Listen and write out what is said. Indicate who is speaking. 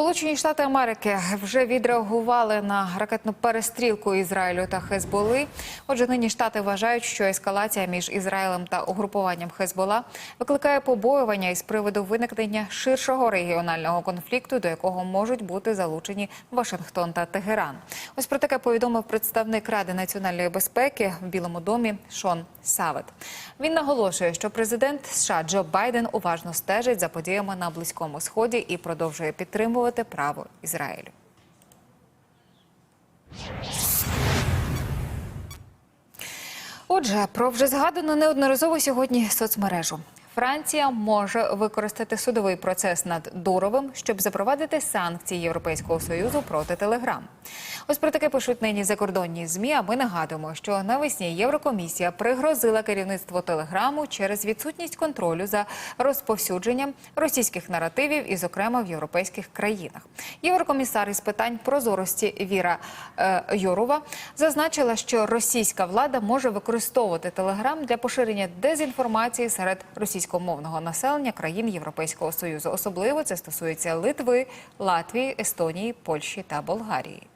Speaker 1: Сполучені Штати Америки вже відреагували на ракетну перестрілку Ізраїлю та Хезболи. Отже, нині штати вважають, що ескалація між Ізраїлем та угрупуванням Хезбола викликає побоювання із приводу виникнення ширшого регіонального конфлікту, до якого можуть бути залучені Вашингтон та Тегеран. Ось про таке повідомив представник Ради національної безпеки в Білому домі Шон Савет. Він наголошує, що президент США Джо Байден уважно стежить за подіями на близькому сході і продовжує підтримувати право Ізраїлю. Отже, про вже згадану неодноразово сьогодні соцмережу. Франція може використати судовий процес над Дуровим, щоб запровадити санкції Європейського союзу проти Телеграм. Ось про таке пишуть нині закордонні змі. А ми нагадуємо, що навесні Єврокомісія пригрозила керівництво Телеграму через відсутність контролю за розповсюдженням російських наративів, і, зокрема, в європейських країнах. Єврокомісар із питань прозорості Віра е, Йорова зазначила, що російська влада може використовувати Телеграм для поширення дезінформації серед російськомовного населення країн Європейського союзу. Особливо це стосується Литви, Латвії, Естонії, Польщі та Болгарії.